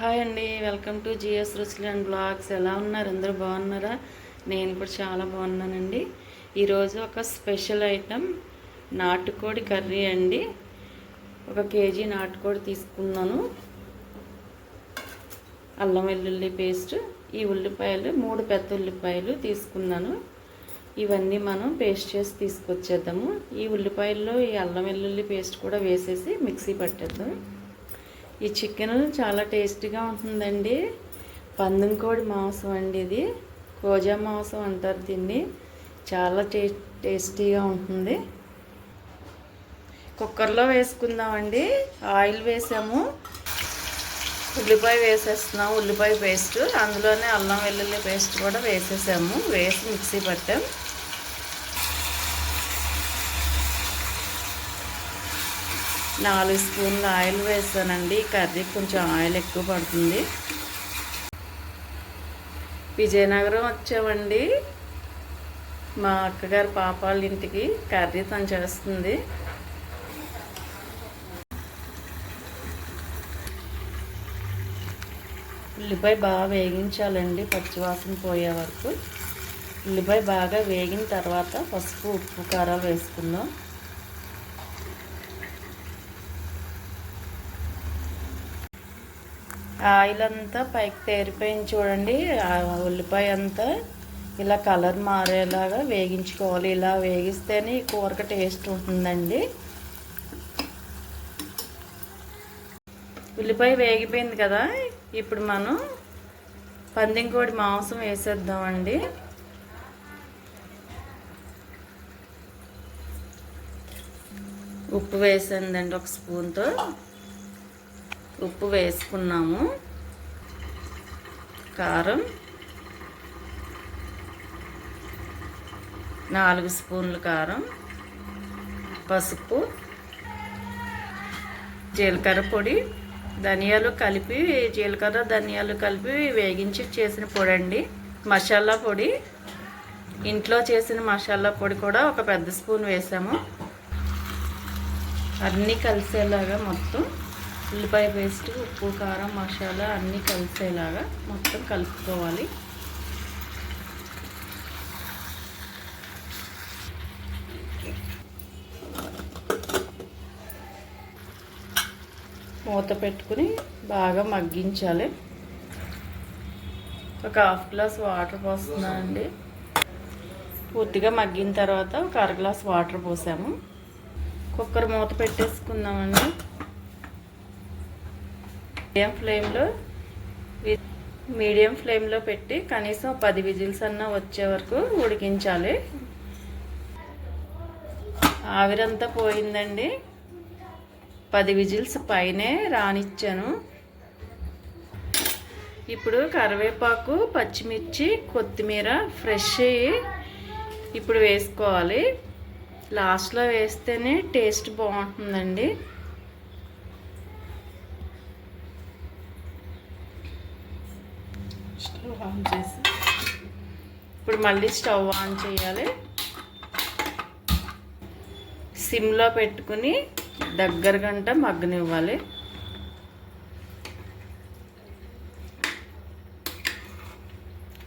Hi అండి welcome to G S Ruchulu and blogs. ఎలా ఉన్నారు? అందరూ బాగున్నారా? నేను కూడా చాలా బాగున్నానండి. ఈరోజు ఒక స్పెషల్ ఐటెం నాటుకోడి కర్రీ అండి. ఒక కేజీ నాటుకోడి తీసుకున్నాను. అల్లం వెల్లుల్లి పేస్ట్ ఈ ఉల్లిపాయలు మూడు పెద్ద ఉల్లిపాయలు తీసుకున్నాను. ఇవన్నీ మనం పేస్ట్ చేసి తీసుకొచ్చేద్దాము. ఈ ఉల్లిపాయల్లో ఈ అల్లం వెల్లుల్లి పేస్ట్ కూడా వేసేసి మిక్సీ పట్టేద్దాం. ఈ చికెన్ చాలా టేస్టీగా ఉంటుందండి. పందెం కోడి మాంసం అండి ఇది. కోజా మాంసం అంటారు దీన్ని. చాలా టే టేస్టీగా ఉంటుంది. కుక్కర్లో వేసుకుందామండి. ఆయిల్ వేసాము. ఉల్లిపాయ వేసేస్తున్నాం ఉల్లిపాయ పేస్ట్. అందులోనే అల్లం వెల్లుల్లి పేస్ట్ కూడా వేసేసాము. వేసి మిక్సీ పట్టాం. నాలుగు స్పూన్లు ఆయిల్ వేసానండి. కర్రీ కొంచెం ఆయిల్ ఎక్కువ పడుతుంది. విజయనగరం వచ్చామండి. మా అక్కగారు పాప వాళ్ళ ఇంటికి కర్రీ తను చేస్తుంది. ఉల్లిపాయ బాగా వేగించాలండి. పచ్చివాసన పోయే వరకు. ఉల్లిపాయ బాగా వేగిన తర్వాత పసుపు ఉప్పు కారాలు వేసుకుందాం. ఆయిల్ అంతా పైకి తేరిపోయింది చూడండి. ఉల్లిపాయ అంతా ఇలా కలర్ మారేలాగా వేగించుకోవాలి. ఇలా వేగిస్తేనే ఈ కూరక టేస్ట్ ఉంటుందండి. ఉల్లిపాయ వేగిపోయింది కదా ఇప్పుడు మనం పందింకోడి మాంసం వేసేద్దామండి. ఉప్పు వేసిందండి ఒక స్పూన్తో. ఉప్పు వేసుకున్నాము. కారం. నాలుగు స్పూన్లు కారం. పసుపు. జీలకర్ర పొడి. ధనియాలు కలిపి జీలకర్ర ధనియాలు కలిపి వేగించి చేసిన పొడి అండి మసాలా పొడి. ఇంట్లో చేసిన మసాలా పొడి కూడా ఒక పెద్ద స్పూన్ వేసాము. అన్నీ కలిసేలాగా మొత్తం ఉల్లిపాయ పేస్ట్ ఉప్పు కారం మసాలా అన్నీ కలిసేలాగా మొత్తం కలుపుకోవాలి. మూత పెట్టుకుని బాగా మగ్గించాలి. ఒక హాఫ్ గ్లాస్ వాటర్ పోస్తున్నానండి పూర్తిగా మగ్గిన తర్వాత ఒక అర గ్లాస్ వాటర్ పోసాము. కుక్కర్ మూత పెట్టేసుకుందామండి. మీడియం ఫ్లేమ్లో మీడియం ఫ్లేమ్లో పెట్టి కనీసం పది విజిల్స్ అన్న వచ్చే వరకు ఉడికించాలి. ఆవిరంతా పోయిందండి. పది విజిల్స్ పైనే రానిచ్చాను. ఇప్పుడు కరివేపాకు పచ్చిమిర్చి కొత్తిమీర ఫ్రెష్ ఇప్పుడు వేసుకోవాలి. లాస్ట్లో వేస్తేనే టేస్ట్ బాగుంటుందండి. స్టవ్ ఆన్ చేసి ఇప్పుడు మళ్ళీ స్టవ్ ఆన్ చేయాలి. సిమ్లో పెట్టుకుని దగ్గర గంట మగ్గనివ్వాలి.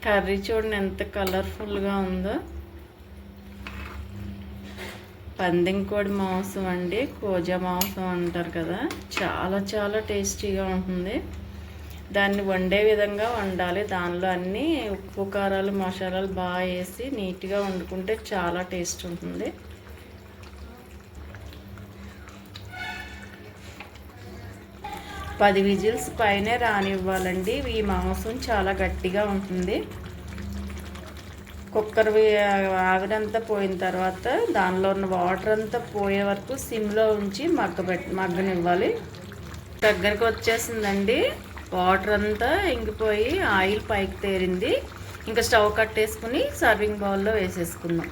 కర్రీ చూడండి ఎంత కలర్ఫుల్గా ఉందో. పందింకోడి మాంసం అండి కోజా మాంసం అంటారు కదా చాలా చాలా టేస్టీగా ఉంటుంది. దాన్ని వండే విధంగా వండాలి. దానిలో అన్నీ ఉప్పు కారాలు మసాలాలు బాగా వేసి నీట్గా వండుకుంటే చాలా టేస్ట్ ఉంటుంది. పది విజిల్స్ పైనే రానివ్వాలండి. ఈ మాంసం చాలా గట్టిగా ఉంటుంది. కుక్కర్ ఆవిరంతా పోయిన తర్వాత దానిలో ఉన్న వాటర్ అంతా పోయే వరకు సిమ్లో ఉంచి మగ్గబెట్ మగ్గనివ్వాలి. దగ్గరకు వచ్చేసిందండి. వాటర్ అంతా ఇంకిపోయి ఆయిల్ పైకి తేరింది. ఇంకా స్టవ్ కట్టేసుకుని సర్వింగ్ బౌల్లో వేసేసుకుందాం.